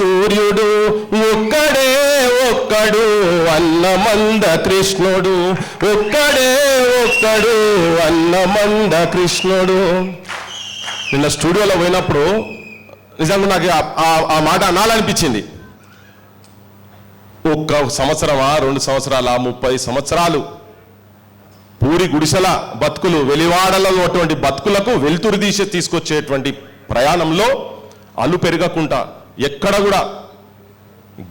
సూర్యుడు ఒక్కడే ఒక్కడు అన్నమంద కృష్ణుడు. ఒక్కడే ఒక్కడు అన్నమంద కృష్ణుడు. నిన్న స్టూడియోలో పోయినప్పుడు నిజంగా నాకు ఆ- మాట అనాలనిపించింది. ఒక్క సంవత్సరమా రెండు సంవత్సరాల ముప్పై సంవత్సరాలు పూరి గుడిసెల బతుకులు వెలివాడలో ఉన్నటువంటి బతుకులకు వెలుతురు తీసి తీసుకొచ్చేటువంటి ప్రయాణంలో అలు పెరగకుండా ఎక్కడ కూడా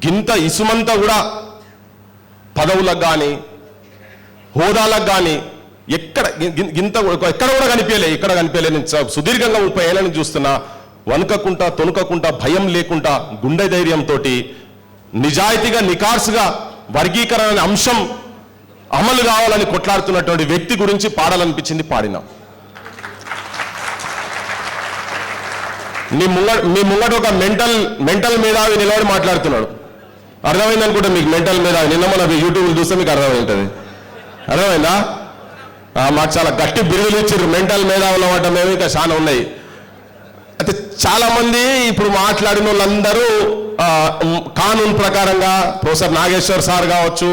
గింత ఇసుమంతా కూడా పదవులకు కానీ హోదాలకు కానీ ఎక్కడ గింత కూడా- ఎక్కడ కూడా కనిపించలే ఎక్కడ కనిపించలే. నేను సుదీర్ఘంగా ముప్పై ఏళ్ళ నుంచి చూస్తున్నా వణకకుండా తొణకకుండా భయం లేకుండా గుండె ధైర్యంతో నిజాయితీగా నికార్సుగా వర్గీకరణ అనే అంశం అమలు కావాలని కొట్లాడుతున్నటువంటి వ్యక్తి గురించి పాడాలనిపించింది పాడినా. మీ ముంగ మీ ముంగట ఒక మెంటల్ మెంటల్ మేధావి నిలబడి మాట్లాడుతున్నాడు. అర్థమైంది అనుకుంటా మీకు మెంటల్ మేధావి? నిన్న మన యూట్యూబ్ చూస్తే మీకు అర్థమవుతుంది అర్థమైందా? మాకు చాలా గట్టి బిరుదులు ఇచ్చారు మెంటల్ మేధావులు అన్నమాట మేము ఇంకా చాలా ఉన్నాయి. అయితే చాలా మంది ఇప్పుడు మాట్లాడిన వాళ్ళందరూ కానూన్ ప్రకారంగా ప్రొఫెసర్ నాగేశ్వర్ సార్ కావచ్చు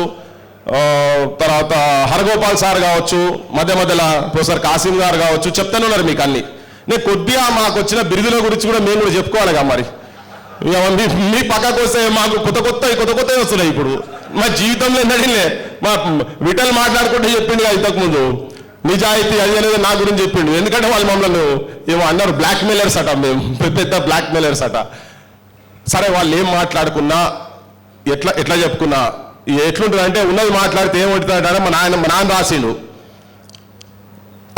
తర్వాత హరగోపాల్ సార్ కావచ్చు మధ్య మధ్యలో ప్రొఫెసర్ కాసిం గారు కావచ్చు చెప్తానే ఉన్నారు మీకు అన్ని. నేను కొద్దిగా మాకు వచ్చిన బిరుదుల గురించి కూడా మేము కూడా చెప్పుకోవాలిగా మరి. ఇక మీ మీ పక్కకు వస్తే మాకు కొత్త కొత్త కొత్త కొత్త వస్తున్నాయి ఇప్పుడు. మా జీవితంలో నడిలే. మా విటల్ మాట్లాడుకుంటే చెప్పిండు ఇంతకుముందు. నిజాయితీ అది అనేది నా గురించి చెప్పిండు. ఎందుకంటే వాళ్ళు మమ్మల్ని ఏమో అన్నారు బ్లాక్ మెయిలర్స్ అట మేము. పెద్ద పెద్ద బ్లాక్ మెయిలర్స్ అట. సరే వాళ్ళు ఏం మాట్లాడుకున్నా ఎట్లా ఎట్లా చెప్పుకున్నా ఎట్లుంటుంది అంటే ఉన్నది మాట్లాడితే ఏమంటుందంటే మా నాయన మా నాన్న రాసిండు.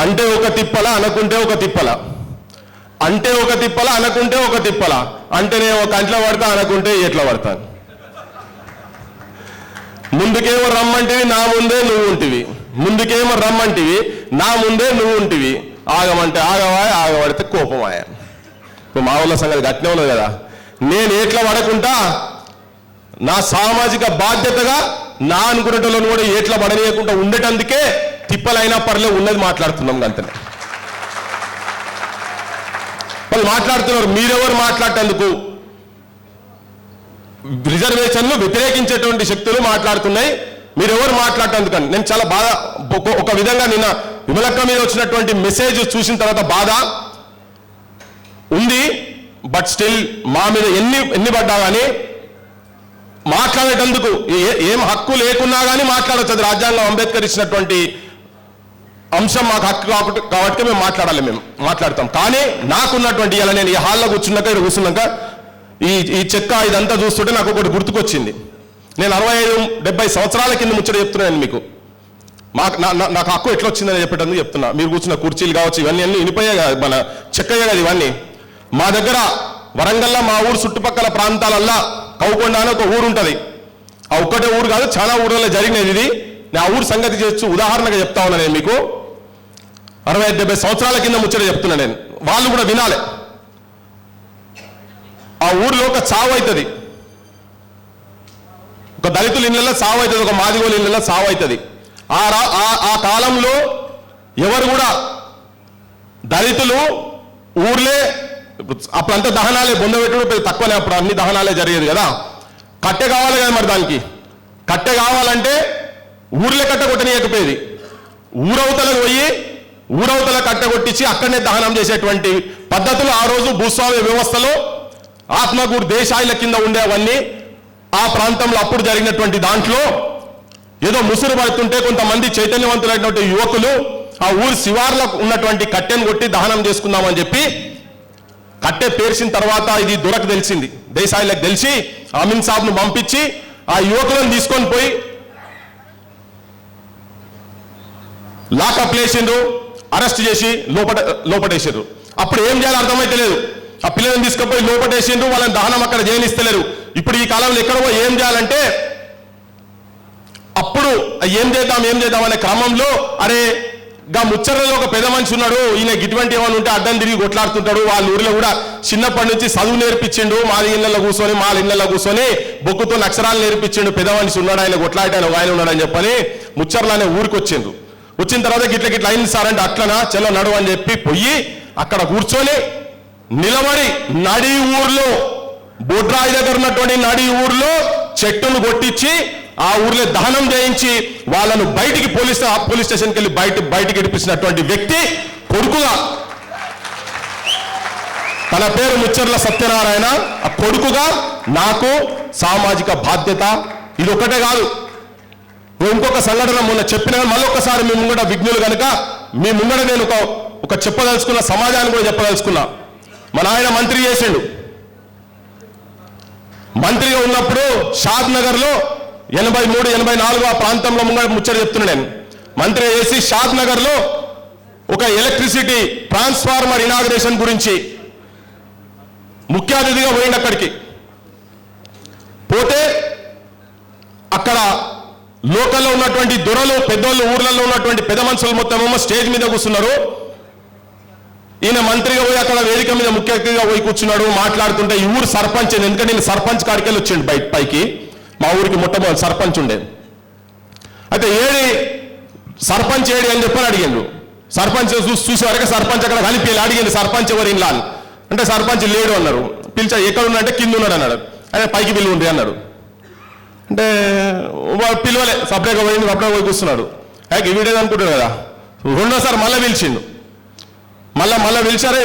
అంటే ఒక తిప్పల అనుకుంటే ఒక తిప్పల. అంటే ఒక తిప్పల అనుకుంటే ఒక తిప్పల. అంటే నేను ఒక కంట్లో పడతా అనుకుంటే ఎట్లా పడతాను ముందుకేమో రమ్మంటివి నా ముందే నువ్వు ఉంటివి. ముందుకేమో రమ్మంటివి నా ముందే నువ్వు ఉంటివి. ఆగమంటే ఆగవాయ ఆగబడితే కోపమాయ. ఇప్పుడు మా ఊళ్ళ సంగతి గట్టినే ఉన్నది కదా. నేను ఎట్లా పడకుండా నా సామాజిక బాధ్యతగా నా అనుకునేటోళ్ళని కూడా ఎట్లా పడనీయకుండా ఉండేటందుకే తిప్పలైనా పర్లే ఉన్నది మాట్లాడుతున్నాం అంతనే. వాళ్ళు మాట్లాడుతున్నారు మీరెవరు మాట్లాడేందుకు? రిజర్వేషన్లు వ్యతిరేకించేటువంటి శక్తులు మాట్లాడుతున్నాయి మీరెవరు మాట్లాడేందుకని. నేను చాలా బాధ ఒక- విధంగా నిన్న విమలక్క మీద వచ్చినటువంటి మెసేజ్ చూసిన తర్వాత బాధ ఉంది. బట్ స్టిల్ మా మీద ఎన్ని ఎన్ని పడ్డా కానీ మాట్లాడేటందుకు ఏ- ఏం హక్కు లేకున్నా కానీ మాట్లాడవచ్చు రాజ్యాంగం అంబేద్కర్ ఇచ్చినటువంటి అంశం మాకు హక్కు కాబట్టి కాబట్టి మేము మాట్లాడాలి మేము. మాట్లాడతాం. కానీ నాకున్నటువంటి ఇలా నేను ఈ హాల్లో కూర్చున్నాక ఇక్కడ కూర్చున్నాక ఈ ఈ చెక్క ఇదంతా చూస్తుంటే నాకు ఒకటి గుర్తుకొచ్చింది. నేను అరవై ఐదు డెబ్బై సంవత్సరాల కింద ముచ్చట చెప్తున్నాను మీకు. మాకు నా- నాకు హక్కు ఎట్లా వచ్చిందని చెప్పేటందుకు చెప్తున్నా. మీరు కూర్చున్న కుర్చీలు కావచ్చు ఇవన్నీ అన్ని ఇనిపోయే కదా మన చెక్కయ్యే కదా ఇవన్నీ. మా దగ్గర వరంగల్లో మా ఊరు చుట్టుపక్కల ప్రాంతాలల్లా కౌకొండ అని ఒక ఊరు ఉంటుంది. ఆ ఒక్కటే ఊరు కాదు చాలా ఊర్లలో జరిగినది ఇది. నేను ఆ ఊరు సంగతి చేస్తూ ఉదాహరణగా చెప్తా ఉన్నా నేను మీకు. అరవై ఐదు డెబ్బై సంవత్సరాల కింద ముచ్చట చెప్తున్నా నేను. వాళ్ళు కూడా వినాలి. ఆ ఊరిలో ఒక చావు అవుతుంది ఒక దళితుల ఇళ్ళల్లో సావు అవుతుంది ఒక మాదిగోల ఇళ్ళల్లో సావు అవుతుంది ఆ రా- ఆ- ఆ కాలంలో ఎవరు కూడా దళితులు ఊర్లే అప్పుడంతా దహనాలే బొందబెట్టుడు పెద్ద తక్కువనే అప్పుడు అన్ని దహనాలే జరిగేది కదా. కట్టె కావాలి కదా మరి దానికి. కట్టె కావాలంటే ఊర్లే కట్ట కొట్టనీయకపోయేది ఊరవతలకు పోయి ఊరవతల కట్టగొట్టించి అక్కడనే దహనం చేసేటువంటి పద్ధతులు ఆ రోజు భూస్వామ్య వ్యవస్థలో ఆత్మగూరు దేశాయిల కింద ఉండేవన్నీ ఆ ప్రాంతంలో అప్పుడు జరిగినటువంటి దాంట్లో ఏదో ముసురు పడుతుంటే కొంతమంది చైతన్యవంతులైనటువంటి యువకులు ఆ ఊరి శివార్లో ఉన్నటువంటి కట్టెను కొట్టి దహనం చేసుకుందామని చెప్పి కట్టె పేర్చిన తర్వాత ఇది దొరకు తెలిసింది. దేశాయిలకు తెలిసి అమిన్ సాబ్ను పంపించి ఆ యువకులను తీసుకొని పోయి లాకప్ లేచిండ్రు. అరెస్ట్ చేసి లోపట లోపటేసారు అప్పుడు ఏం చేయాలో అర్థమైతే లేదు. ఆ పిల్లలను తీసుకుపోయి లోపటేసిండ్రు వాళ్ళని దహనం అక్కడ చేయనిస్తలేరు ఇప్పుడు ఈ కాలంలో ఎక్కడో ఏం చేయాలంటే అప్పుడు ఏం చేద్దాం ఏం చేద్దాం అనే క్రమంలో అరే గా ముచ్చరలో ఒక పెద్ద మనిషి ఉన్నాడు ఈయన ఇటువంటి ఏమైనా ఉంటే అడ్డం తిరిగి కొట్లాడుతుంటాడు వాళ్ళ ఊరిలో కూడా చిన్నప్పటి నుంచి చదువు నేర్పించిండు మా ఇళ్ళల్లో కూర్చొని మా ఇళ్ళల్లో కూర్చొని బొక్కుతో అక్షరాలు నేర్పించిండు పెద్ద మనిషి ఉన్నాడు ఆయన కొట్లాడాను ఆయన ఉన్నాడని చెప్పని ముచ్చర్లు అనే ఊరికి వచ్చిండ్రు వచ్చిన తర్వాత గిట్ల గిట్ల అయింది సార్ అంటే అట్లనా? చెల్లో నడు అని చెప్పి పోయి అక్కడ కూర్చొని నిలబడి నడి ఊర్లో బొడ్రాయి దగ్గర ఉన్నటువంటి నడి ఊర్లో చెట్టును కొట్టించి ఆ ఊర్లో దహనం చేయించి వాళ్ళను బయటికి పోలీస్ పోలీస్ స్టేషన్కి వెళ్ళి బయట బయటికి ఇడిపించినటువంటి వ్యక్తి కొడుకుగా తన పేరు ముచ్చర్ల సత్యనారాయణ. ఆ కొడుకుగా నాకు సామాజిక బాధ్యత. ఇది ఒకటే కాదు. ఇంకొక సంఘటన మొన్న చెప్పిన మళ్ళొకసారి మీ ముంగట విఘ్నులు కనుక మీ ముంగట నేను ఒక ఒక చెప్పదలుచుకున్న సమాజాన్ని కూడా చెప్పదలుచుకున్నా. మా నాయన మంత్రి చేసిండు. మంత్రిగా ఉన్నప్పుడు షాద్ నగర్లో ఎనభై మూడు ఎనభై నాలుగు ఆ ప్రాంతంలో ముంగట ముచ్చట చెప్తున్నా నేను. మంత్రి చేసి షాద్ నగర్లో ఒక ఎలక్ట్రిసిటీ ట్రాన్స్ఫార్మర్ ఇనాగ్రేషన్ గురించి ముఖ్య అతిథిగా పోయింది అక్కడికి. పోతే అక్కడ లోకల్లో ఉన్నటువంటి దొరలు పెద్దోళ్ళు ఊర్లలో ఉన్నటువంటి పెద్ద మనుషులు మొత్తం స్టేజ్ మీద కూర్చున్నారు. ఈయన మంత్రిగా పోయి అక్కడ వేదిక మీద ముఖ్య అతిథిగా పోయి కూర్చున్నాడు మాట్లాడుతుంటే ఈ ఊరు సర్పంచ్ ఎందుకంటే నేను సర్పంచ్ కాడికెళ్ళి వచ్చిండు బయట పైకి. మా ఊరికి మొట్టమొదటి సర్పంచ్ ఉండే. అయితే ఏడి సర్పంచ్ ఏడి అని చెప్పని అడిగిండు. సర్పంచ్ చూసి చూసే వరకు సర్పంచ్ అక్కడ కలిపి అడిగింది సర్పంచ్ ఎవరు లాల్? అంటే సర్పంచ్ లేడు అన్నారు. పిలిచా ఎక్కడ ఉన్నాడంటే కింద ఉన్నాడు అన్నాడు. అదే పైకి పిలువుంది అన్నాడు. అంటే వాడు పిలవలే. సపరేట్గా పోయింది సపరేట్గా పోయి కూర్చున్నాడు అయితే వీడేది అనుకుంటాడు కదా? రెండోసారి మళ్ళీ పిలిచిండు. మళ్ళీ మళ్ళీ పిలిచారే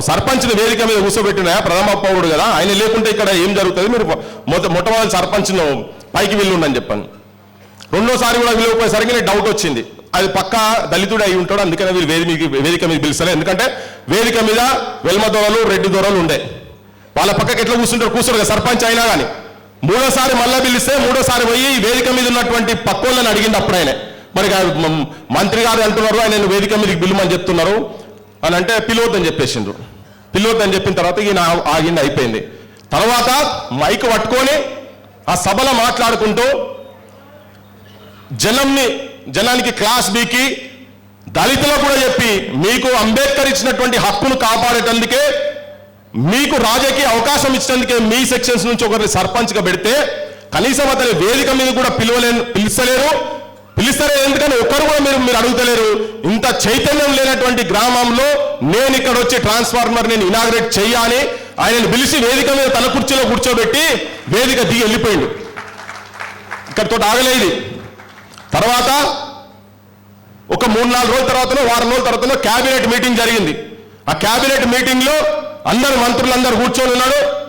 సర్పంచ్ని వేదిక మీద కూర్చోబెట్టిన ప్రథమ పౌరుడు కదా? ఆయన లేకుంటే ఇక్కడ ఏం జరుగుతుంది? మీరు మొట్ట మొట్టమొదటి సర్పంచ్ను పైకి వెళ్ళుండని చెప్పాను. రెండోసారి కూడా వెళ్ళిపోయేసరికి నేను డౌట్ వచ్చింది. అది పక్క దళితుడు అయి ఉంటాడు అందుకనే వీళ్ళు వేదిక వేదిక మీద పిలుస్తారు ఎందుకంటే వేదిక మీద వెల్మ దొరలు రెడ్డి దొరలు ఉండే. వాళ్ళ పక్కకి ఎట్లా కూర్చుంటారు? కూర్చోరు కదా సర్పంచ్ అయినా కానీ మూడోసారి మళ్ళా పిలిస్తే మూడోసారి పోయి వేదిక మీద ఉన్నటువంటి పక్కోళ్ళని అడిగింది అప్పుడు ఆయన మరి మంత్రి గారు అంటున్నారు ఆయన వేదిక మీదకి పిలుమని చెప్తున్నారు అని అంటే పిలవద్దని చెప్పేసిండ్రు. పిలవద్దని చెప్పిన తర్వాత ఈయన ఆగింది అయిపోయింది. తర్వాత మైక్ పట్టుకొని ఆ సభలో మాట్లాడుకుంటూ జనంని జనానికి క్లాస్ బీకి దళితులకు కూడా చెప్పి మీకు అంబేద్కర్ ఇచ్చినటువంటి హక్కును కాపాడేటందుకే మీకు రాజకీయ అవకాశం ఇచ్చినందుకే మీ సెక్షన్స్ నుంచి ఒకరిని సర్పంచ్గా పెడితే కనీసం అతని వేదిక మీద కూడా పిలవలేను పిలుస్తలేరు. పిలుస్తలేరు ఎందుకని ఒక్కరు కూడా మీరు మీరు అడుగుతలేరు. ఇంత చైతన్యం లేనటువంటి గ్రామంలో నేను ఇక్కడ వచ్చి ట్రాన్స్ఫార్మర్ నేను ఇనాగ్రేట్ చేయాలి. ఆయనను పిలిచి వేదిక మీద తల కుర్చీలో కూర్చోబెట్టి వేదిక దిగి వెళ్ళిపోయిండు. ఇక్కడితో ఆగలేదు తర్వాత ఒక మూడు నాలుగు రోజుల తర్వాతనో వారం రోజుల తర్వాతనో క్యాబినెట్ మీటింగ్ జరిగింది. ఆ క్యాబినెట్ మీటింగ్లో అందరు మంత్రులందరూ కూర్చొని ఉన్నాడు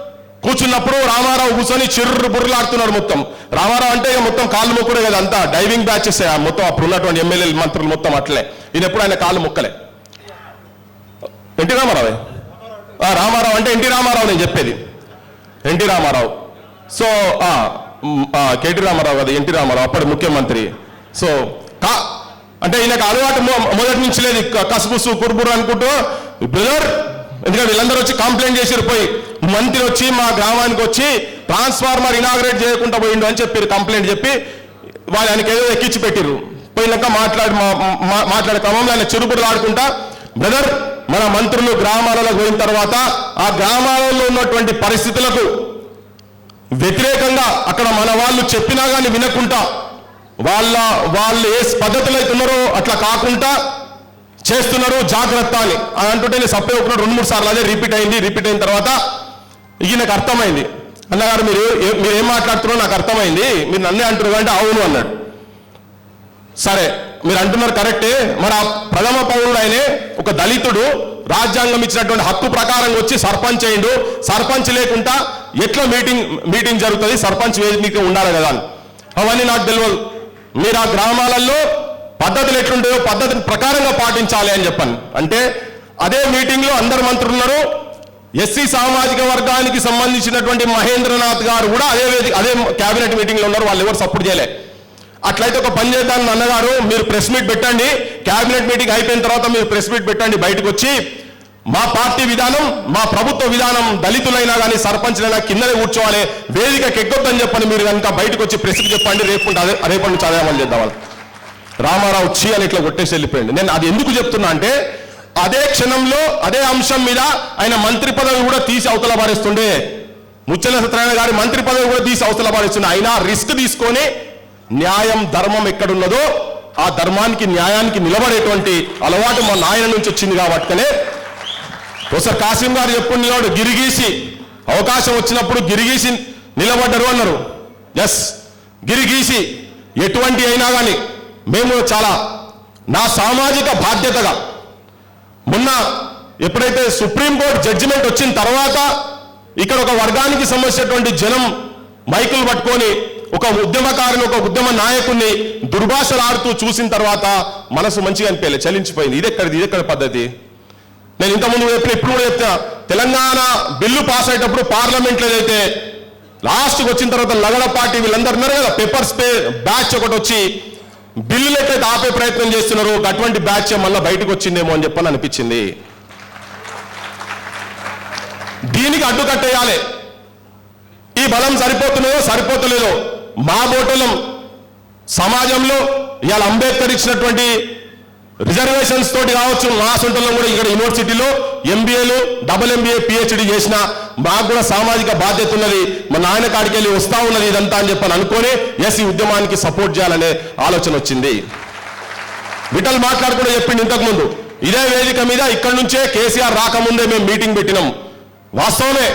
కూర్చున్నప్పుడు రామారావు కూర్చొని చిర్రు బుర్రలాడుతున్నాడు మొత్తం. రామారావు అంటే ఇక మొత్తం కాళ్ళు మొక్కుడే కదా అంతా. డైవింగ్ బ్యాచెస్ మొత్తం అప్పుడు ఉన్నటువంటి ఎమ్మెల్యే మంత్రులు మొత్తం అట్లే. ఈయన ఎప్పుడు ఆయన కాళ్ళు మొక్కలే. ఎన్టీ రామారావే? రామారావు అంటే ఎన్టీ రామారావు నేను చెప్పేది. ఎన్టీ రామారావు. సో ఆ, కేటీ రామారావు కదా ఎన్టీ రామారావు అప్పటి ముఖ్యమంత్రి. సో కా అంటే ఈయనకు అలవాటు మొదటి నుంచి లేదు. కసుపుసు కుర్బురు అనుకుంటూ బ్రదర్ ఎందుకంటే వీళ్ళందరూ వచ్చి కంప్లైంట్ చేసిరు పోయి మంత్రి వచ్చి మా గ్రామానికి వచ్చి ట్రాన్స్ఫార్మర్ ఇనాగ్రేట్ చేయకుండా పోయిండు అని చెప్పారు కంప్లైంట్ చెప్పి వాళ్ళు ఆయనకి ఏదో ఎక్కించి పెట్టిరు పోయినాక మాట్లాడి మాట్లాడే క్రమంలో ఆయన చిరుపురులు ఆడుకుంటా బ్రదర్ మన మంత్రులు గ్రామాలలో పోయిన తర్వాత ఆ గ్రామాలలో ఉన్నటువంటి పరిస్థితులకు వ్యతిరేకంగా అక్కడ మన వాళ్ళు చెప్పినా కానీ వినకుండా వాళ్ళ వాళ్ళు ఏ పద్ధతులు అయితే ఉన్నారో అట్లా కాకుండా చేస్తున్నారు జాగ్రత్త అని. అంటుంటే నేను సప్పే ఒకటి రెండు మూడు సార్లు అదే రిపీట్ అయింది రిపీట్ అయిన తర్వాత ఇది నాకు అర్థమైంది. అన్నగారు మీరు మీరు ఏం మాట్లాడుతున్నారో నాకు అర్థమైంది. మీరు నన్నే అంటున్నారు అంటే అవును అన్నాడు. సరే మీరు అంటున్నారు కరెక్టే. మరి ఆ ప్రథమ పౌరుడు ఆయనే ఒక దళితుడు రాజ్యాంగం ఇచ్చినటువంటి హక్కు ప్రకారం వచ్చి సర్పంచ్ అయిండు. సర్పంచ్ లేకుండా ఎట్లా మీటింగ్ మీటింగ్ జరుగుతుంది? సర్పంచ్ వేదిక ఉండాలి కదా అవన్నీ నాకు తెలియదు. మీరు ఆ గ్రామాలలో పద్ధతులు ఎట్లుంటాయో పద్ధతి ప్రకారంగా పాటించాలి అని చెప్పాను అంటే అదే మీటింగ్లో అందరు మంత్రులు ఉన్నారు ఎస్సీ సామాజిక వర్గానికి సంబంధించినటువంటి మహేంద్రనాథ్ గారు కూడా అదే వేదిక అదే కేబినెట్ మీటింగ్లో ఉన్నారు. వాళ్ళు ఎవరు సపోర్ట్ చేయలే. అట్లయితే ఒక పని చేద్దాం అన్నగారు మీరు ప్రెస్ మీట్ పెట్టండి. కేబినెట్ మీటింగ్ అయిపోయిన తర్వాత మీరు ప్రెస్ మీట్ పెట్టండి బయటకు వచ్చి. మా పార్టీ విధానం మా ప్రభుత్వ విధానం దళితులైనా కానీ సర్పంచ్లైనా కిందనే కూర్చోవాలి. వేదికకి ఎక్కొద్దని చెప్పని మీరు కనుక బయటకు వచ్చి ప్రెస్కి చెప్పండి. రేపు అదే రేపటి నుంచి అదే అమలు చేద్దాం వాళ్ళు. రామారావు చీ అని ఇట్లా కొట్టేసి వెళ్ళిపోయింది నేను అది ఎందుకు చెప్తున్నా అంటే అదే క్షణంలో అదే అంశం మీద ఆయన మంత్రి పదవి కూడా తీసి అవతల పారేస్తుండే. ముచ్చల సత్యనారాయణ గారి మంత్రి పదవి కూడా తీసి అవతల పారేస్తుండే. అయినా రిస్క్ తీసుకొని న్యాయం ధర్మం ఎక్కడున్నదో ఆ ధర్మానికి న్యాయానికి నిలబడేటువంటి అలవాటు మా నాయన నుంచి వచ్చింది కాబట్టినే ఒకసారి కాసిం గారు చెప్పుకునేవాడు గిరిగీసి అవకాశం వచ్చినప్పుడు గిరిగీసి నిలబడ్డరు అన్నారు. ఎస్ గిరిగీసి ఎటువంటి అయినా కానీ మేము చాలా నా సామాజిక బాధ్యతగా మొన్న ఎప్పుడైతే సుప్రీంకోర్టు జడ్జిమెంట్ వచ్చిన తర్వాత ఇక్కడ ఒక వర్గానికి సంబంధించినటువంటి జనం మైకులు పట్టుకొని ఒక ఉద్యమకారుని ఒక ఉద్యమ నాయకుడిని దుర్భాషలాడుతూ చూసిన తర్వాత మనసు మంచిగా అనిపించలే చలించిపోయింది. ఇది ఎక్కడిది? ఇది ఎక్కడ పద్ధతి? నేను ఇంతకుముందు చెప్పిన ఇప్పుడు కూడా చెప్తా తెలంగాణ బిల్లు పాస్ అయ్యేటప్పుడు పార్లమెంట్లో అయితే లాస్ట్కి వచ్చిన తర్వాత లగడ పార్టీ వీళ్ళందరూ ఉన్నారు కదా పేపర్స్ పే బ్యాచ్ ఒకటి వచ్చి బిల్లులు ఎట్లయితే ఆపే ప్రయత్నం చేస్తున్నారు. అటువంటి బ్యాచ్ మళ్ళీ బయటకు వచ్చిందేమో అని చెప్పని అనిపించింది. దీనికి అడ్డుకట్టేయాలి. ఈ బలం సరిపోతున్నదో సరిపోతలేదో మా బోటలం సమాజంలో ఇవాళ అంబేద్కర్ ఇచ్చినటువంటి రిజర్వేషన్స్ తోటి కావచ్చు మా సొంతంలో కూడా ఇక్కడ యూనివర్సిటీలో ఎంబీఏలు డబుల్ ఎంబీఏ పిహెచ్డి చేసిన మాకు కూడా సామాజిక బాధ్యత ఉన్నది. మా నాయన కాడికి వెళ్ళి వస్తా ఉన్నది ఇదంతా అని చెప్పని అనుకొని ఎస్ ఈ ఉద్యమానికి సపోర్ట్ చేయాలనే ఆలోచన వచ్చింది. విఠల్ మాట్లాడుకుంటూ చెప్పింది ఇంతకుముందు. ఇదే వేదిక మీద ఇక్కడి నుంచే కేసీఆర్ రాకముందే మేము మీటింగ్ పెట్టినాం. వాస్తవమే.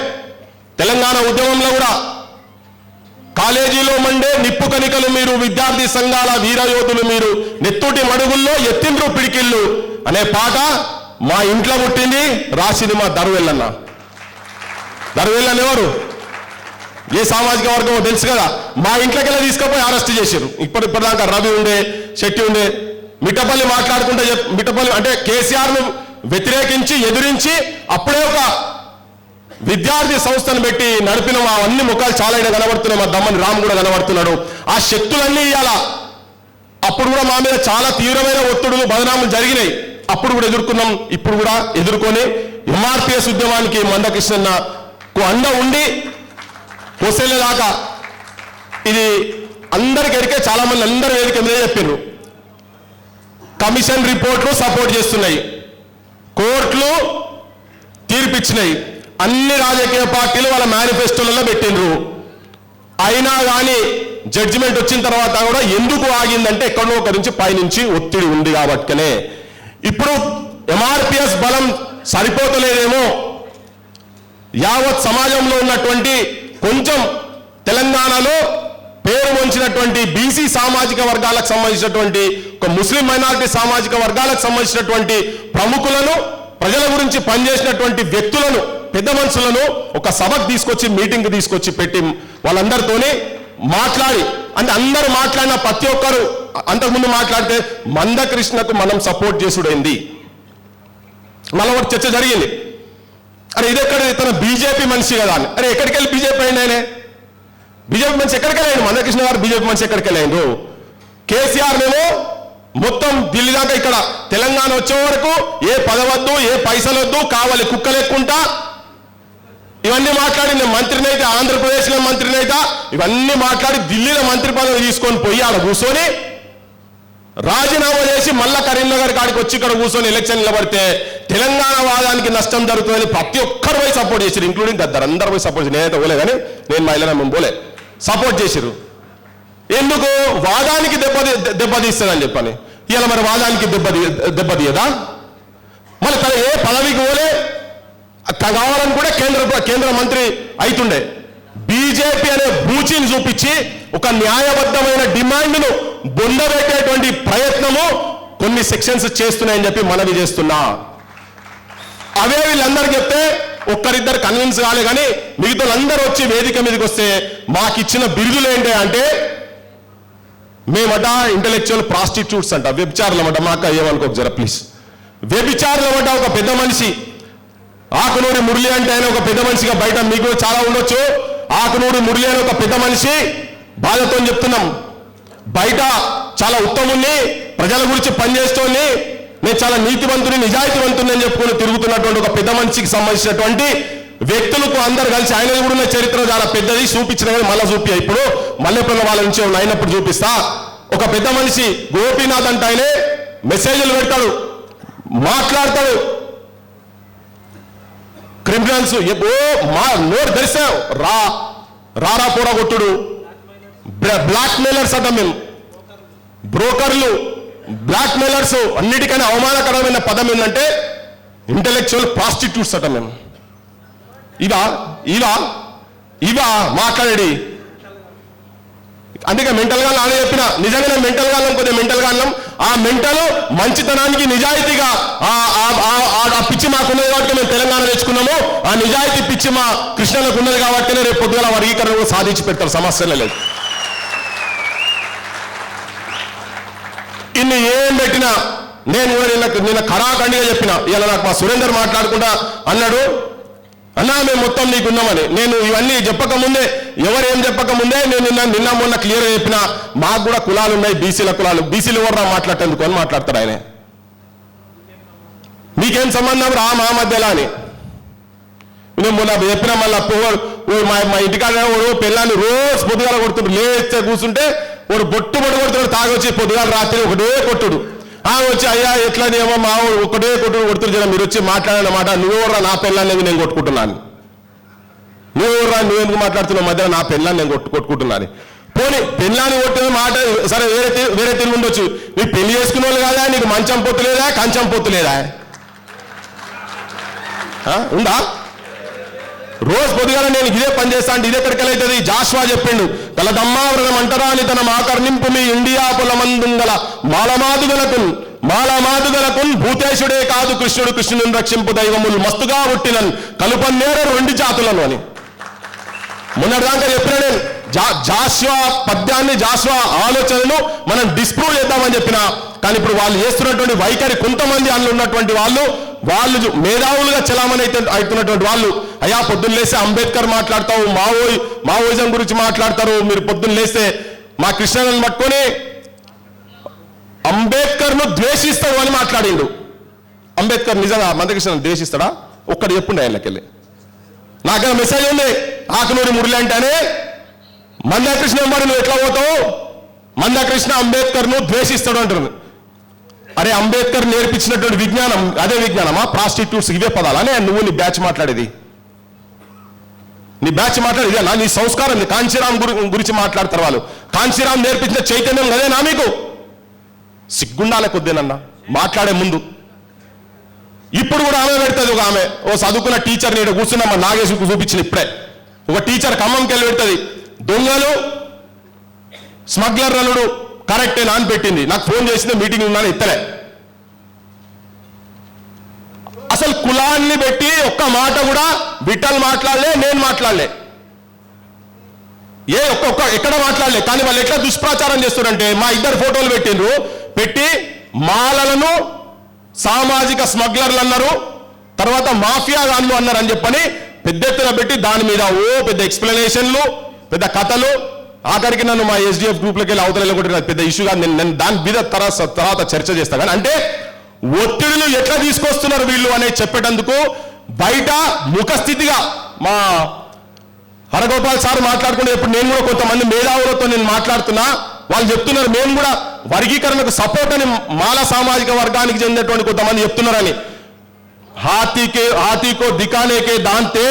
తెలంగాణ ఉద్యమంలో కూడా కాలేజీలో మండే నిప్పు కనికలు మీరు విద్యార్థి సంఘాల వీరయోధులు మీరు నెత్తుటి మడుగుల్లో ఎత్తిండ్రు పిడికిళ్ళు అనే పాట మా ఇంట్లో పుట్టింది రాసింది మా దరువెల్లన్న. దరువెల్లన్న ఎవరు? ఏ సామాజిక వర్గమో తెలుసు కదా. మా ఇంట్లోకెళ్ళి తీసుకుపోయి అరెస్ట్ చేశారు ఇప్పటి ఇప్పటిదాకా రవి ఉండే శెట్టి ఉండే మిఠపల్లి మాట్లాడుకుంటే మిఠపల్లి అంటే కేసీఆర్ను వ్యతిరేకించి ఎదిరించి అప్పుడే ఒక విద్యార్థి సంస్థను పెట్టి నడిపిన మా అన్ని ముఖాలు చాలా ఈడ కనబడుతున్నాయి. మా దమ్మని రామ్ కూడా కనబడుతున్నాడు. ఆ శక్తులన్నీ ఇవాళ అప్పుడు కూడా మా మీద చాలా తీవ్రమైన ఒత్తిడులు బదనాములు జరిగినాయి. అప్పుడు కూడా ఎదుర్కొన్నాం. ఇప్పుడు కూడా ఎదుర్కొని ఎంఆర్పిఎస్ ఉద్యమానికి మందకృష్ణన్నకు అండ ఉండి కొసేళ్ళ దాకా ఇది అందరికి ఎరికే చాలా మంది అందరు వేదిక మీద చెప్పారు కమిషన్ రిపోర్ట్లు సపోర్ట్ చేస్తున్నాయి. కోర్టులు తీర్పిచ్చినాయి. అన్ని రాజకీయ పార్టీలు వాళ్ళ మేనిఫెస్టోలలో పెట్టిండ్రు. అయినా కానీ జడ్జిమెంట్ వచ్చిన తర్వాత కూడా ఎందుకు ఆగిందంటే ఎక్కడో ఒక నుంచి పైనుంచి ఒత్తిడి ఉంది కాబట్టినే. ఇప్పుడు ఎంఆర్పిఎస్ బలం సరిపోతలేదేమో. యావత్ సమాజంలో ఉన్నటువంటి కొంచెం తెలంగాణలో పేరు వంచినటువంటి బీసీ సామాజిక వర్గాలకు సంబంధించినటువంటి ఒక ముస్లిం మైనారిటీ సామాజిక వర్గాలకు సంబంధించినటువంటి ప్రముఖులను ప్రజల గురించి పనిచేసినటువంటి వ్యక్తులను పెద్ద మనుషులను ఒక సభకు తీసుకొచ్చి మీటింగ్ తీసుకొచ్చి పెట్టి వాళ్ళందరితోని మాట్లాడి అంటే అందరూ మాట్లాడిన ప్రతి ఒక్కరు అంతకుముందు మాట్లాడితే మందకృష్ణకు మనం సపోర్ట్ చేసుడైంది. మళ్ళీ ఒకటి చర్చ జరిగింది. అరే ఇది ఎక్కడ? తన బీజేపీ మనిషి కదా అని. అరే ఎక్కడికి వెళ్ళి బీజేపీ అయింది ఆయన? బీజేపీ మనిషి ఎక్కడికి వెళ్ళాడు? మందకృష్ణ గారు బీజేపీ మనిషి ఎక్కడికి వెళ్ళాడు? కేసీఆర్ మేము మొత్తం ఢిల్లీ దాకా ఇక్కడ తెలంగాణ వచ్చే వరకు ఏ పదవద్దు ఏ పైసలొద్దు కావాలి కుక్కలెక్కుంటా ఇవన్నీ మాట్లాడి నేను మంత్రినైతే ఆంధ్రప్రదేశ్లో మంత్రినైతా ఇవన్నీ మాట్లాడి ఢిల్లీలో మంత్రి పదవి తీసుకొని పోయి ఆడ కూర్చొని రాజీనామా చేసి మళ్ళా కరీంనగర్ కాడికి వచ్చి ఇక్కడ కూర్చొని ఎలక్షన్ నిలబడితే తెలంగాణ వాదానికి నష్టం జరుగుతుందని ప్రతి ఒక్కరు పోయి సపోర్ట్ చేశారు ఇంక్లూడింగ్ గద్దరు. అందరు పోయి సపోర్ట్ చేసి నేనైతే పోలే కానీ నేను మహిళ మేము పోలే. సపోర్ట్ చేశారు ఎందుకు? వాదానికి దెబ్బ దెబ్బతీస్తుందని చెప్పని. ఇలా మరి వాదానికి దెబ్బ దెబ్బతీయదా మళ్ళీ తన ఏ పదవికి పోలే కావాలని కూడా కేంద్ర కేంద్ర మంత్రి అయితుండే. బీజేపీ అనే బూచిని చూపించి ఒక న్యాయబద్ధమైన డిమాండ్ను బొందబెట్టేటువంటి ప్రయత్నము కొన్ని సెక్షన్స్ చేస్తున్నాయని చెప్పి మనవి చేస్తున్నా. అవే వీళ్ళందరూ చెప్తే ఒక్కరిద్దరు కన్విన్స్ కాలే కానీ మిగతా అందరూ వచ్చి వేదిక మీదకి వస్తే మాకు ఇచ్చిన బిరుదులు ఏంటి అంటే మేమట ఇంటలెక్చువల్ ప్రాస్టిట్యూట్స్ అంట. వ్యభిచారులమట మాకు ఏమనుకోక జర ప్లీజ్. వ్యభిచారులమట ఒక పెద్ద మనిషి ఆకునూరి మురళి అంటే ఆయన ఒక పెద్ద మనిషిగా బయట మీకు చాలా ఉండొచ్చు. ఆకునూరి మురళి అని ఒక పెద్ద మనిషి. బాధతో చెప్తున్నాం. బయట చాలా ఉత్తముణ్ణి ప్రజల గురించి పనిచేస్తోని నేను చాలా నీతివంతుని నిజాయితీవంతుని అని చెప్పుకుని తిరుగుతున్నటువంటి ఒక పెద్ద మనిషికి సంబంధించినటువంటి వ్యక్తులకు అందరు కలిసి ఆయన కూడా ఉన్న చరిత్ర చాలా పెద్దది. చూపించిన కానీ మళ్ళీ చూపి ఇప్పుడు మల్లెపల్లి వాళ్ళ నుంచి అయినప్పుడు చూపిస్తా. ఒక పెద్ద మనిషి గోపీనాథ్ అంటే ఆయనే మెసేజ్లు పెడతాడు మాట్లాడతాడు. క్రిమినల్స్ ఓ మా నోరు తెరిసావు రా రారా పోరగొట్టుడు బ్లాక్ మెయిలర్స్ అంటాం మేము. బ్రోకర్లు బ్లాక్ మెయిలర్స్ అన్నిటికైనా అవమానకరమైన పదం ఏంటంటే ఇంటలెక్చువల్ ప్రాస్టిట్యూట్స్ అంటాం మేము. ఇవా ఇవా ఇవా మాట్లాడేది అందుకే మెంటల్గా నాన్న నానే చెప్పిన నిజంగానే మెంటల్గా అన్నాం కొద్దిగా మెంటల్ అన్నాం ఆ మెంటల్ మంచితనానికి నిజాయితీగా ఆ ఆ- పిచ్చి మాకున్నది కాబట్టి మేము తెలంగాణ తెచ్చుకున్నాము. ఆ నిజాయితీ పిచ్చి మా కృష్ణలకు ఉన్నది కాబట్టి రేపు పొద్దుగల వర్గీకరణ సాధించి పెడతారు సమస్యలే లేదు. ఇన్ని ఏం పెట్టినా నేను కూడా నిన్న నిన్న కరాఖండిగా చెప్పిన ఇలా నాకు మా సురేందర్ మాట్లాడుకుంటా అన్నాడు. అన్నా మేము మొత్తం నీకున్నామని. నేను ఇవన్నీ చెప్పక ముందే ఎవరు ఏం చెప్పక ముందే నేను నిన్న నిన్న మొన్న క్లియర్ చెప్పిన మాకు కూడా కులాలు ఉన్నాయి బీసీల కులాలు. బీసీలు ఎవరు మాట్లాడేందుకు అని మాట్లాడతాడు ఆయన. మీకేం సంబంధం రా మా మధ్యలో అని. నేను మొన్న చెప్పిన మళ్ళీ మా మా ఇంటికాడ వాడు పిల్లాన్ని రోజు పొద్దుగాల కొడుతుంటారు లేస్తే కూర్చుంటే వాడు బొట్టు బొట్టు కొడుతున్నాడు తాగొచ్చి పొద్దుగాల రాత్రి ఒకటే కొట్టుడు. ఆ వచ్చి అయ్యా ఎట్లానేమో మా ఒకటే కొట్టుకుని కొడుతుడు జనం మీరు వచ్చి మాట్లాడనమాట నువ్వెవర్రా నా పెళ్ళాన్ని నేను కొట్టుకుంటున్నాను. నువ్వెవర్రా నువ్వెందుకు మాట్లాడుతున్నావు? మధ్యలో నా పెళ్ళాన్ని నేను కొట్టు కొట్టుకుంటున్నాను. పోనీ పెళ్ళాన్ని కొట్టిన మాట సరే వేరే వేరే తిరిగి ఉండొచ్చు. నీ పెళ్ళి చేసుకునే వాళ్ళు కాదా? నీకు మంచం పొత్తు లేదా? కంచం పొత్తు లేదా? ఆ? ఉందా? రోజు పొద్దుగాల నేను ఇదే పని చేస్తా అంటే ఇది జాస్వా చెప్పిండు. తలదమ్మావరణం అంటరా అని తన మాకర్ణింపు మీ ఇండియా పొలమందుంగల మాలమాదుగలకు మాలమాదుగలకు భూతేశుడే కాదు కృష్ణుడు కృష్ణుని రక్షింపు దైవములు మస్తుగా పుట్టినన్ కలుపన్నేర రెండు జాతులను అని. మొన్నటిదాకా చెప్పిన నేను జా జాస్వా పద్యాన్ని జాస్వా ఆలోచనను మనం డిస్ప్రూవ్ చేద్దామని చెప్పిన కానీ ఇప్పుడు వాళ్ళు చేస్తున్నటువంటి వైఖరి కొంతమంది అందులో ఉన్నటువంటి వాళ్ళు వాళ్ళు మేధావులుగా చలామణి అయితే అవుతున్నటువంటి వాళ్ళు అయ్యా పొద్దున్న లేస్తే అంబేద్కర్ మాట్లాడతావు మావో మావోయిజం గురించి మాట్లాడతారు మీరు పొద్దున్న లేస్తే మా కృష్ణను పట్టుకొని అంబేద్కర్ను ద్వేషిస్తాడు అని మాట్లాడిండు. అంబేద్కర్ నిజంగా మందకృష్ణ ద్వేషిస్తాడా? ఒక్కడు చెప్పుండే ఆయనకెళ్ళి. నాకేమో మెసేజ్ ఉంది? ఆకునూరి మురళి అంటేనే మందాకృష్ణ మరి నువ్వు ఎట్లా పోతావు? మందాకృష్ణ అంబేద్కర్ను ద్వేషిస్తాడు అంటారు అరే అంబేద్కర్ నేర్పించినటువంటి విజ్ఞానం అదే విజ్ఞానమా? ప్రాస్టిట్యూట్స్ ఇవే పదాలనే నువ్వు నీ బ్యాచ్ మాట్లాడేది. నీ బ్యాచ్ మాట్లాడేది ఇదేనా? నీ సంస్కారం నీ కాంచీరామ్ గురి గురించి మాట్లాడతారు వాళ్ళు. కాంచీరామ్ నేర్పించిన చైతన్యం అదేనా మీకు? సిగ్గుండాలే కొద్దేనన్నా మాట్లాడే ముందు. ఇప్పుడు కూడా ఆమె పెడుతుంది ఒక ఆమె. ఓ చదువుకున్న టీచర్ నేను కూర్చున్నా మా నాగేశ్వరికి చూపించిన ఇప్పుడే. ఒక టీచర్ ఖమ్మంకి వెళ్ళి పెడుతుంది. దొంగలు స్మగ్లర్ కరెక్టే నాన్ పెట్టింది. నాకు ఫోన్ చేసింది మీటింగ్ ఉన్నాను ఎత్తలే అసలు కులాన్ని పెట్టి ఒక్క మాట కూడా బిట్టలు మాట్లాడలే నేను మాట్లాడలే. ఏ ఒక్క ఒక్క ఎక్కడ మాట్లాడలే కానీ వాళ్ళు ఎట్లా దుష్ప్రచారం చేస్తారంటే మా ఇద్దరు ఫోటోలు పెట్టిండ్రు. పెట్టి మాలలను సామాజిక స్మగ్లర్లు అన్నారు తర్వాత మాఫియా గాన్లు అన్నారు అని చెప్పని పెద్ద ఎత్తున పెట్టి దాని మీద ఓ పెద్ద ఎక్స్ప్లెనేషన్లు పెద్ద కథలు ఆఖరికి నన్ను మా ఎస్డిఎఫ్ గ్రూప్లోకి వెళ్ళి అవతల కొట్టి నాకు పెద్ద ఇష్యూ కాదు నేను నేను దాని మీద తర్వాత తర్వాత చర్చ చేస్తా. కానీ అంటే ఒత్తిడిని ఎట్లా తీసుకొస్తున్నారు వీళ్ళు అనేది చెప్పేటందుకు బయట ముఖస్థితిగా మా హరగోపాల్ సార్ మాట్లాడుకుంటే ఇప్పుడు నేను కూడా కొంతమంది మేధావులతో నేను మాట్లాడుతున్నా. వాళ్ళు చెప్తున్నారు మేము కూడా వర్గీకరణకు సపోర్ట్ అని మాల సామాజిక వర్గానికి చెందినటువంటి కొంతమంది చెప్తున్నారని. హాతీకే హాతీకో దికానేకే దాంతే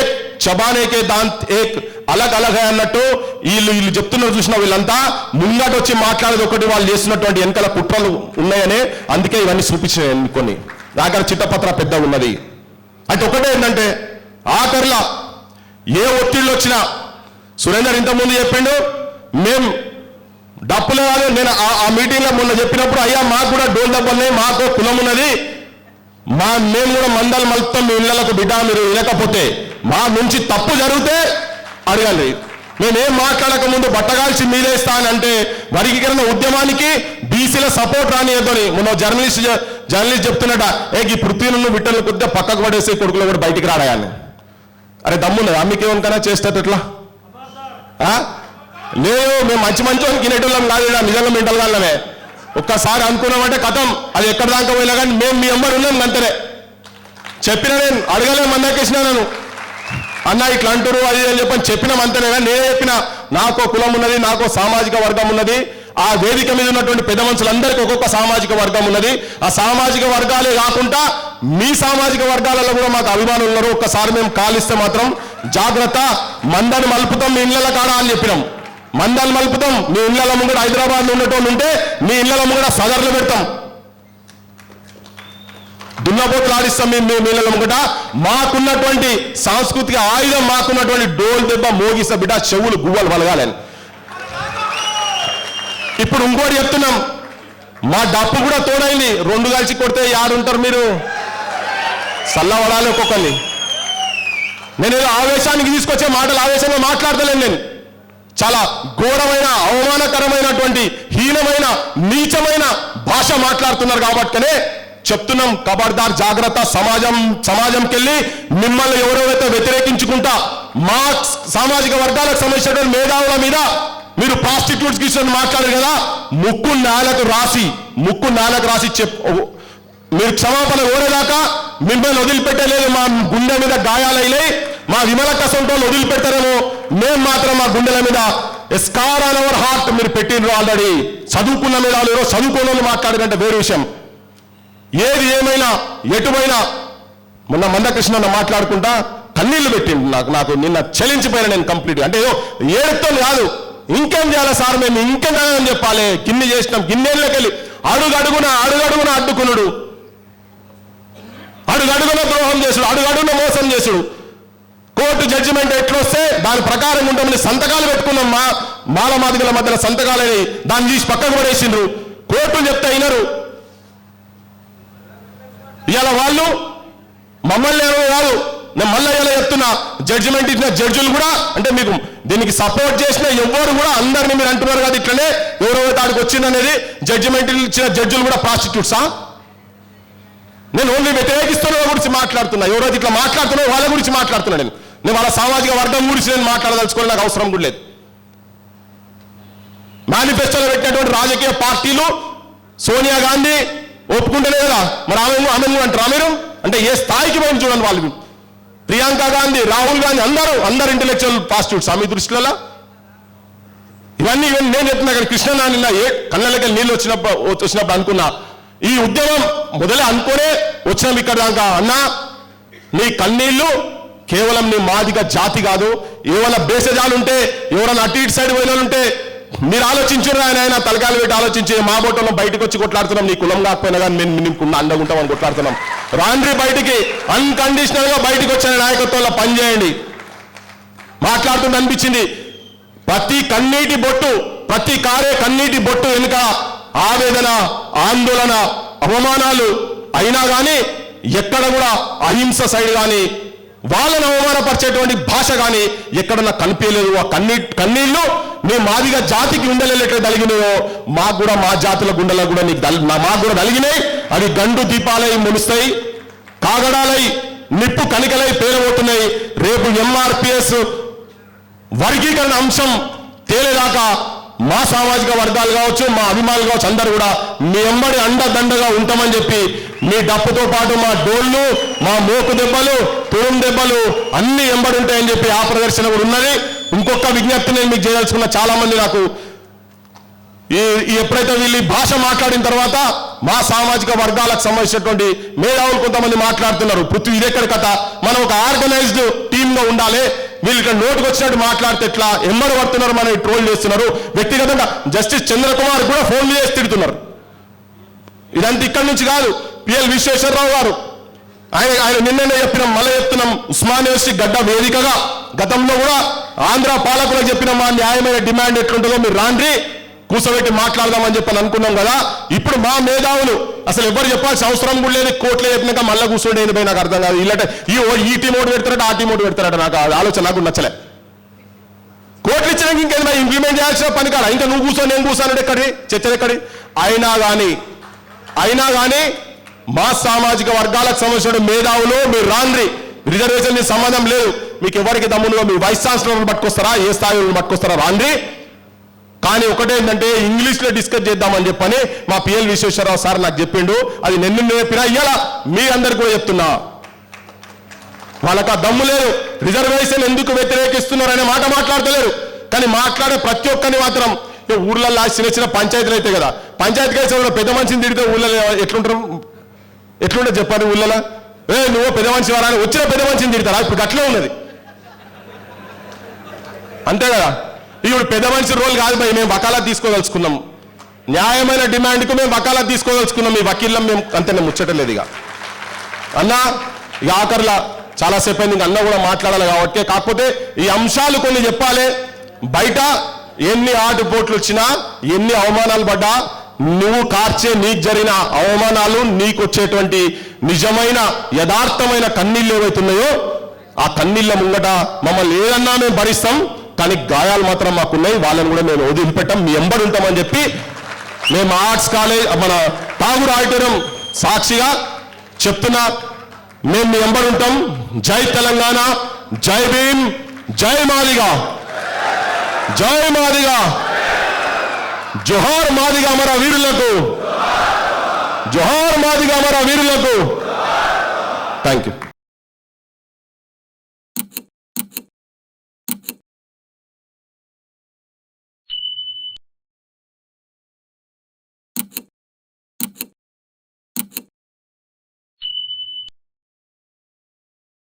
చబానేకే దాంత్ ఏక్ అలగ్ అలగ్ అన్నట్టు వీళ్ళు వీళ్ళు చెప్తున్నారు చూసిన వీళ్ళంతా? ముంగట వచ్చి మాట్లాడేది ఒకటి వాళ్ళు చేసినటువంటి వెనకాల కుట్రలు ఉన్నాయని అందుకే ఇవన్నీ చూపించినాయి కొన్ని. దగ్గర చిట్టపత్ర పెద్ద ఉన్నది. అంటే ఒకటే ఏంటంటే ఆఖరిలా ఏ ఒత్తిళ్ళు వచ్చినా సురేందర్ ఇంతకుముందు చెప్పిండు మేం డప్పులు కాదు నేను ఆ- మీటింగ్లో మొన్న చెప్పినప్పుడు అయ్యా మాకు కూడా డోల్ డబ్బు ఉన్నాయి మాకు కులం ఉన్నది. మా మేము కూడా మందలు మలుపుతాం మీ ఇళ్ళకు బిడ్డ మీరు వినకపోతే మా నుంచి తప్పు జరిగితే అడగాలి. నేనేం మాట్లాడక ముందు బట్టగాల్చి మీరేస్తా అని అంటే వర్గీకరణ ఉద్యమానికి బీసీల సపోర్ట్ రానియద్దని మొన్న జర్నలిస్ట్ జర్నలిస్ట్ చెప్తున్నట ఏ ఈ పృథ్వీలను బిడ్డలు కొద్దిగా పక్కకు పడేసి కొడుకులు కూడా బయటికి రాడాయని అరే దమ్మున్నదా? అమ్మికేమనుకన్నా చేస్తే ఎట్లా? ఆ? లేదు మేము మంచి మంచి వాళ్ళకి తినేటోళ్ళం కాదు నిజంగా మెంటల్ ఒక్కసారి అనుకున్నామంటే కథం అది ఎక్కడ దాకా పోయినా కానీ మేము మీ అమ్మరు ఉన్నాం అంతనే. చెప్పిన నేను అడగలే మందాకేసిన నేను అన్న ఇట్లా అంటారు అది అని చెప్పని చెప్పినాం అంతనే కానీ నేనే చెప్పిన. నాకో కులం ఉన్నది నాకో సామాజిక వర్గం ఉన్నది. ఆ వేదిక మీద ఉన్నటువంటి పెద్ద మనుషులందరికీ ఒక్కొక్క సామాజిక వర్గం ఉన్నది. ఆ సామాజిక వర్గాలే కాకుండా మీ సామాజిక వర్గాలలో కూడా మాకు అభిమానులు ఉన్నారు. ఒక్కసారి మేము కాలిస్తే మాత్రం జాగ్రత్త. మందని మలుపుతాం మీ ఇళ్ళ కాడ అని చెప్పినాం. మందాలు మలుపుతాం మీ ఇళ్ళ ముంగడ హైదరాబాద్లో ఉన్నటువంటి ఉంటే మీ ఇళ్ళ ముంగడ సదర్లు పెడతాం. దున్నపోతులు ఆడిస్తాం మేము మేము నీళ్ళ మాకున్నటువంటి సాంస్కృతిక ఆయుధం మాకున్నటువంటి డోల్ దెబ్బ మోగిస్తా బిడ్డ చెవులు గువ్వలు వలగాలని. ఇప్పుడు ఇంకోటి చెప్తున్నాం. మా డప్పు కూడా తోడైంది. రెండు కలిసి కొడితే యాడుంటారు మీరు? సల్లవడాలి ఒక్కొక్కరిని. నేను ఏదో ఆవేశానికి తీసుకొచ్చే మాటలు ఆవేశంగా మాట్లాడతలేను నేను. చాలా ఘోరమైన అవమానకరమైనటువంటి హీనమైన నీచమైన భాష మాట్లాడుతున్నారు కాబట్టినే చెప్తున్నాం కబర్దార్ జాగ్రత్త సమాజం సమాజంకి వెళ్ళి మిమ్మల్ని ఎవరెవరైతే వ్యతిరేకించుకుంటా మా సామాజిక వర్గాలకు సంబంధించినటువంటి మేధావుల మీద మీరు ప్రాస్టిట్యూట్స్ గురించి మాట్లాడారు కదా? ముక్కు నేలకు రాసి ముక్కు నేలకు రాసి చెప్ మీరు క్షమాపణ కోరేదాకా మిమ్మల్ని వదిలిపెట్టలేదు మా గుండె మీద గాయాలైలే మా విమల కసంతో వదిలిపెట్టారేమో మేము మాత్రం మా గుండెల మీద స్కార్ ఆన్ అవర్ హార్ట్ మీరు పెట్టిండ్రు ఆల్రెడీ. చదువుకున్న మీద ఎవరో చదువుకున్న వాళ్ళు మాట్లాడారంటే వేరే విషయం. ఏది ఏమైనా ఎటువైనా. మొన్న మందకృష్ణ మాట్లాడుకుంటా కన్నీళ్ళు పెట్టిండు నాకు నాకు నిన్న చలించిపోయినా నేను కంప్లీట్ అంటే ఏదో ఏడుతో కాదు. ఇంకేం చేయాలి సార్ మేము? ఇంకేం చేయాలని చెప్పాలి? గిన్నె చేసినాం గిన్నెళ్ళకెళ్ళి అడుగడుగున అడుగడుగున అడ్డుకునుడు. అడుగడుగున ద్రోహం చేసుడు అడుగడుగున మోసం చేసుడు. కోర్టు జడ్జిమెంట్ ఎట్లొస్తే దాని ప్రకారం ఉంటామని సంతకాలు పెట్టుకున్నాం మా మాల మాదిగల మధ్యన సంతకాలని దాన్ని తీసి పక్కకు పడేసిండ్రు. కోర్టులు చెప్తే అయినరు. ఇవాళ వాళ్ళు మమ్మల్ని ఎవరు కాదు. నేను మళ్ళీ ఇలా చెప్తున్నా జడ్జిమెంట్ ఇచ్చిన జడ్జులు కూడా అంటే మీకు దీనికి సపోర్ట్ చేసిన ఎవరు కూడా అందరిని మీరు అంటున్నారు కదా ఇట్లనే ఎవరెవరు దానికి వచ్చిందనేది జడ్జిమెంట్ ఇచ్చిన జడ్జులు కూడా ప్రాస్టిట్యూట్సా నేను ఓన్లీ వ్యతిరేకిస్తున్న గురించి మాట్లాడుతున్నా. ఎవరైతే ఇట్లా మాట్లాడుతున్నా వాళ్ళ గురించి మాట్లాడుతున్నా నేను. నేను వాళ్ళ సామాజిక వర్గం గురించి నేను మాట్లాడదలుచుకోవాలి నాకు అవసరం కూడా లేదు. మేనిఫెస్టోలో పెట్టినటువంటి రాజకీయ పార్టీలు సోనియా గాంధీ ఒప్పుకుంటేనే కదా. మరి ఆమె ఆమె అంటారా. మీరు అంటే ఏ స్థాయికి పోయి చూడండి వాళ్ళు ప్రియాంక గాంధీ రాహుల్ గాంధీ అందరూ అందరు ఇంటెలెక్చువల్ పాస్టివ్ మీ దృష్టిలో ఇవన్నీ ఇవన్నీ నేను చెప్తున్నా కానీ కృష్ణ నిన్న ఏ కళ్ళకి నీళ్ళు వచ్చినప్పుడు వచ్చినప్పుడు అనుకున్నా. ఈ ఉద్యమం మొదలే అనుకునే వచ్చినాం ఇక్కడ దాకా. అన్నా నీ కన్నీళ్ళు కేవలం నీ మాదిగా జాతి కాదు. ఏవైనా బేసజాలు ఉంటే ఎవరైనా అటు ఇటు సైడ్ పోయిన ఉంటే మీరు ఆలోచించారు ఆయన ఆయన తలకాయలు పెట్టి ఆలోచించి మా బోటలో బయటకు వచ్చి కొట్లాడుతున్నాం నీ కులం కాకపోయినా కానీ మేము నీకు అండగుంటాం అని కొట్లాడుతున్నాం. రాండ్రి బయటికి అన్కండిషనల్గా బయటకు వచ్చిన నాయకత్వంలో పనిచేయండి. మాట్లాడుతుంది అనిపించింది ప్రతి కన్నీటి బొట్టు ప్రతి కారే కన్నీటి బొట్టు వెనుక ఆవేదన ఆందోళన అవమానాలు అయినా కానీ ఎక్కడ కూడా అహింస సైడ్ కానీ వాళ్ళను అవమానపరిచేటువంటి భాష కానీ ఎక్కడన్నా కనిపించలేదు. ఆ కన్నీ కన్నీళ్ళు మేము మాదిగా జాతికి ఉండలేట్టు కలిగినాయో మాకు కూడా మా జాతుల గుండెలో కూడా నీకు మాకు కూడా కలిగినాయి అవి గండు దీపాలై ములుస్తాయి కాగడాలై నిప్పు కనికలై పేరబోతున్నాయి. రేపు ఎంఆర్పిఎస్ వర్గీకరణ అంశం తేలేదాకా మా సామాజిక వర్గాలు కావచ్చు మా అభిమానులు కావచ్చు అందరు కూడా మీ ఎంబడి అండదండగా ఉంటామని చెప్పి మీ డప్పుతో పాటు మా డోళ్ళు మా మోకు దెబ్బలు తోం దెబ్బలు అన్ని ఎంబడి ఉంటాయని చెప్పి ఆ ప్రదర్శన కూడా ఉన్నది. ఇంకొక విజ్ఞప్తి నేను మీకు చేయాల్సుకున్న చాలా మంది నాకు ఈ ఎప్పుడైతే వీళ్ళు ఈ భాష మాట్లాడిన తర్వాత మా సామాజిక వర్గాలకు సంబంధించినటువంటి మేధావులు కొంతమంది మాట్లాడుతున్నారు. పృథ్వీ ఇదెక్కడ కథ. మనం ఒక ఆర్గనైజ్డ్ టీంలో ఉండాలి. వీళ్ళు ఇక్కడ నోటుకు వచ్చినట్టు మాట్లాడితే ఎట్లా? ఎమ్మడి పడుతున్నారు మనం ట్రోల్ చేస్తున్నారు. వ్యక్తిగతంగా జస్టిస్ చంద్రకుమార్ కూడా ఫోన్ చేసి తిడుతున్నారు. ఇదంతా ఇక్కడి నుంచి కాదు. పిఎల్ విశ్వేశ్వరరావు గారు. ఆయన ఆయన నిన్ననే చెప్పినాం. మళ్ళీ చెప్తున్నాం. ఉస్మాన్ యూనివర్సిటీ గడ్డ వేదికగా. గతంలో కూడా ఆంధ్ర పాలకులకు చెప్పిన మా న్యాయమైన డిమాండ్ ఎట్లుంటుందో మీరు రాండ్రి కూర్చోబెట్టి మాట్లాడదామని చెప్పని అనుకున్నాం కదా. ఇప్పుడు మా మేధావులు అసలు ఎవరు చెప్పాల్సిన అవసరం కూడా లేదు కోర్టులో చెప్పినాక మళ్ళీ కూర్చోండి ఏంది నాకు అర్థం కాదు. ఇల్లట ఈ ఓ- ఈ టీం ఓటు పెడతారట ఆ టీం ఓటు పెడతారట నాకు ఆ ఆలోచన నాకు నచ్చలే. కోర్టులు ఇచ్చినాక ఇంకేదైనా ఇంప్లిమెంట్ చేయాల్సిన పని కాదు? ఇంకా నువ్వు కూర్చో నేను కూర్చోను ఎక్కడి చర్చలు ఎక్కడి అయినా కానీ అయినా కానీ మా సామాజిక వర్గాలకు సంబంధించిన మేధావులు మీరు రాండ్రి. రిజర్వేషన్ సంబంధం లేదు. మీకు ఎవరికి దమ్మునుగా మీ వైస్ ఛాన్సలర్ పట్టుకొస్తారా? ఏ స్థాయిలో పట్టుకొస్తారా? రాండి. కానీ ఒకటేంటంటే ఇంగ్లీష్లో డిస్కస్ చేద్దామని చెప్పని మా పిఎల్ విశ్వేశ్వరరావు సార్ నాకు చెప్పిండు. అది నిన్ను చెప్పినా ఇయ్యాల మీ అందరికి కూడా చెప్తున్నా. వాళ్ళకి ఆ దమ్ము లేదు. రిజర్వేషన్ ఎందుకు వ్యతిరేకిస్తున్నారు అనే మాట మాట్లాడతలేరు. కానీ మాట్లాడే ప్రతి ఒక్కరిని మాత్రం ఈ ఊర్లలో చిన్న చిన్న పంచాయతీలు అయితే కదా. పంచాయతీ కేసు పెద్ద మనిషిని తిడితే ఊళ్ళలో ఎట్లుంటారు? ఎట్లుంటుంది చెప్పండి ఊళ్ళలో ఏ నువ్వు పెద్ద మనిషి వారా వచ్చిన పెద్ద మనిషిని తిడతారా? ఇప్పుడు అట్లే ఉన్నది. అంతే కదా? ఇప్పుడు పెద్ద మనిషి రోల్ కాదు భయ్ మేము వకాలా తీసుకోదలుచుకున్నాం. న్యాయమైన డిమాండ్కు మేము వకాలా తీసుకోదలుచుకున్నాం. మీ వకీళ్ళం మేము అంతే ముచ్చటలేదు ఇక. అన్న ఇక ఆఖర్లా చాలాసేపు అయింది ఇంక అన్న కూడా మాట్లాడాలి కాబట్టి. కాకపోతే ఈ అంశాలు కొన్ని చెప్పాలి. బయట ఎన్ని ఆటుపోట్లు వచ్చినా ఎన్ని అవమానాలు పడ్డా నువ్వు కార్చే నీకు జరిగిన అవమానాలు నీకు వచ్చేటువంటి నిజమైన యథార్థమైన కన్నీళ్ళు ఏవైతున్నాయో ఆ కన్నీళ్ళ ముంగట మమ్మల్ని ఏదన్నా మేము భరిస్తాం. కానీ గాయాలు మాత్రం మాకున్నాయి. వాళ్ళని కూడా మేము వదిలిపెట్టాం. మీ ఎంబడి ఉంటామని చెప్పి మేము ఆర్ట్స్ కాలేజ్ మన తాగూరు ఆడిటోరియం సాక్షిగా చెప్తున్నా. మేము మీ ఎంబడి ఉంటాం. జై తెలంగాణ. జై భీమ్. జై మాదిగా. జై మాదిగా. జోహార్ మాదిగా మన వీరులకు. జోహార్ మాదిగా మన వీరులకు. Thank you